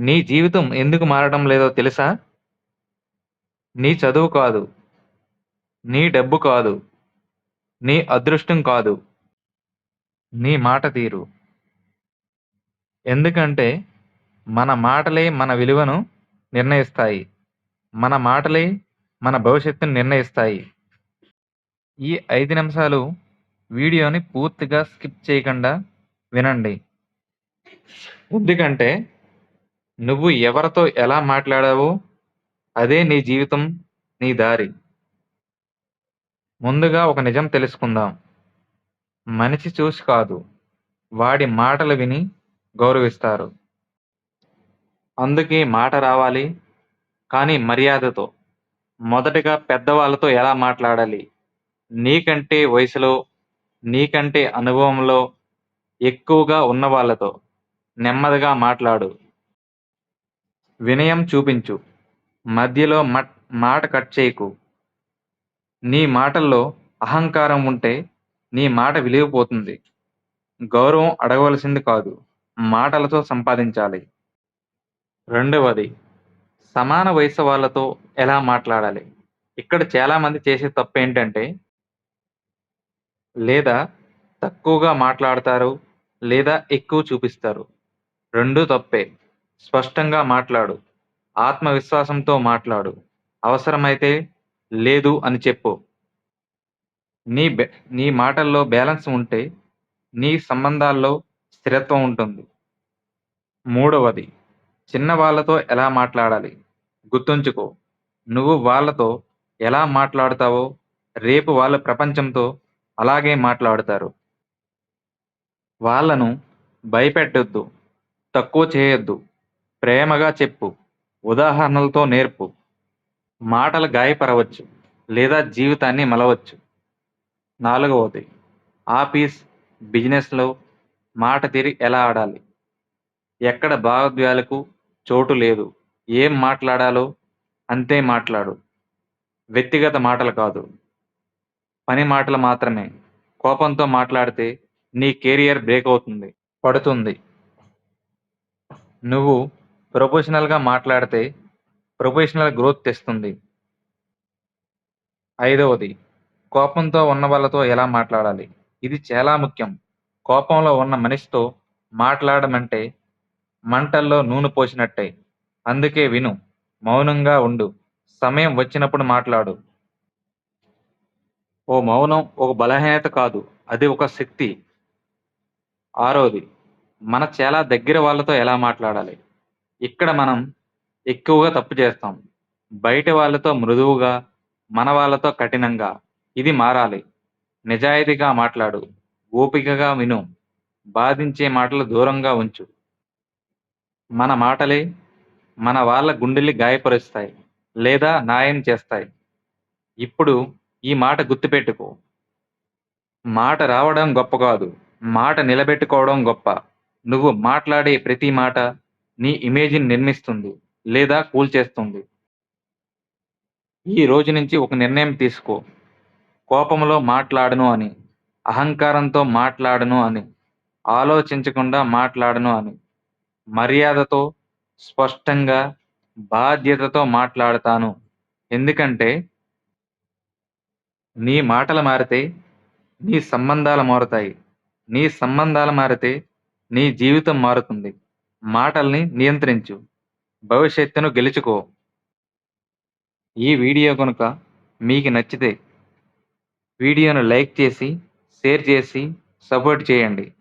నీ జీవితం ఎందుకు మారడం లేదో తెలుసా? నీ చదువు కాదు. నీ డబ్బు కాదు. నీ అదృష్టం కాదు. నీ మాట తీరు. ఎందుకంటే మన మాటలే మన విలువను నిర్ణయిస్తాయి. మన మాటలే మన భవిష్యత్తును నిర్ణయిస్తాయి. ఈ ఐదు నిమిషాలు వీడియోని పూర్తిగా స్కిప్ చేయకుండా వినండి. ఎందుకంటే నువ్వు ఎవరితో ఎలా మాట్లాడావో అదే నీ జీవితం, నీ దారి. ముందుగా ఒక నిజం తెలుసుకుందాం. మనిషి చూసి కాదు, వాడి మాటలు విని గౌరవిస్తారు. అందుకే మాట రావాలి, కానీ మర్యాదతో. మొదటగా పెద్దవాళ్ళతో ఎలా మాట్లాడాలి? నీకంటే వయసులో, నీకంటే అనుభవంలో ఎక్కువగా ఉన్నవాళ్ళతో నెమ్మదిగా మాట్లాడు. వినయం చూపించు. మధ్యలో మట్ మాట కట్ చేయకు. నీ మాటల్లో అహంకారం ఉంటే నీ మాట విలిగిపోతుంది గౌరవం అడగవలసింది కాదు, మాటలతో సంపాదించాలి. రెండవది సమాన వయసు వాళ్ళతో ఎలా మాట్లాడాలి? ఇక్కడ చాలామంది చేసే చేసే తప్పేంటంటే లేదా తక్కువగా మాట్లాడతారు లేదా ఎక్కువ చూపిస్తారు. రెండూ తప్పే. స్పష్టంగా మాట్లాడు. ఆత్మవిశ్వాసంతో మాట్లాడు. అవసరమైతే లేదు అని చెప్పు. నీ బె నీ మాటల్లో బ్యాలెన్స్ ఉంటే నీ సంబంధాల్లో స్థిరత్వం ఉంటుంది. మూడవది చిన్నవాళ్ళతో ఎలా మాట్లాడాలి? గుర్తుంచుకో నువ్వు వాళ్ళతో ఎలా మాట్లాడతావో రేపు వాళ్ళు ప్రపంచంతో అలాగే మాట్లాడతారు. వాళ్ళను భయపెట్టొద్దు. తక్కువ చేయొద్దు. ప్రేమగా చెప్పు. ఉదాహరణలతో నేర్పు. మాటలు గాయపరవచ్చు లేదా జీవితాన్ని మలవచ్చు. నాలుగవది ఆఫీస్, బిజినెస్‌లో మాట తీరి ఎలా ఆడాలి? ఎక్కడ భావోద్వేగాలకు చోటు లేదు. ఏం మాట్లాడాలో అంతే మాట్లాడు. వ్యక్తిగత మాటలు కాదు. పని మాటలు మాత్రమే. కోపంతో మాట్లాడితే నీ కెరియర్ బ్రేక్ అవుతుంది పడుతుంది. నువ్వు ప్రొఫెషనల్‌గా మాట్లాడితే ప్రొఫెషనల్ గ్రోత్ తెస్తుంది. ఐదవది కోపంతో ఉన్న వాళ్ళతో ఎలా మాట్లాడాలి? ఇది చాలా ముఖ్యం. కోపంలో ఉన్న మనిషితో మాట్లాడమంటే మంటల్లో నూనె పోసినట్టే. అందుకే విను. మౌనంగా ఉండు. సమయం వచ్చినప్పుడు మాట్లాడు. ఓ మౌనం ఒక బలహీనత కాదు. అది ఒక శక్తి. ఆరోది మన చాలా దగ్గర వాళ్ళతో ఎలా మాట్లాడాలి? ఇక్కడ మనం ఎక్కువగా తప్పు చేస్తాం. బయటి వాళ్ళతో మృదువుగా, మన వాళ్ళతో కఠినంగా. ఇది మారాలి. నిజాయితీగా మాట్లాడు. ఓపికగా విను. బాధించే మాటలు దూరంగా ఉంచు. మన మాటలే మన వాళ్ళ గుండెల్ని గాయపరుస్తాయి లేదా న్యాయం చేస్తాయి. ఇప్పుడు ఈ మాట గుర్తుపెట్టుకో. మాట రావడం గొప్ప కాదు. మాట నిలబెట్టుకోవడం గొప్ప. నువ్వు మాట్లాడే ప్రతి మాట నీ ఇమేజ్‌ని నిర్మిస్తుంది లేదా కూల్చేస్తుంది. ఈ రోజు నుంచి ఒక నిర్ణయం తీసుకో. కోపంలో మాట్లాడను అని. అహంకారంతో మాట్లాడను అని. ఆలోచించకుండా మాట్లాడను అని. మర్యాదతో, స్పష్టంగా, బాధ్యతతో మాట్లాడతాను. ఎందుకంటే నీ మాటలు మారితే నీ సంబంధాలు మారుతాయి. నీ సంబంధాలు మారితే నీ జీవితం మారుతుంది. మాటల్ని నియంత్రించు. భవిష్యత్తును గెలుచుకో. ఈ వీడియో కనుక మీకు నచ్చితే వీడియోను లైక్ చేసి, షేర్ చేసి సపోర్ట్ చేయండి.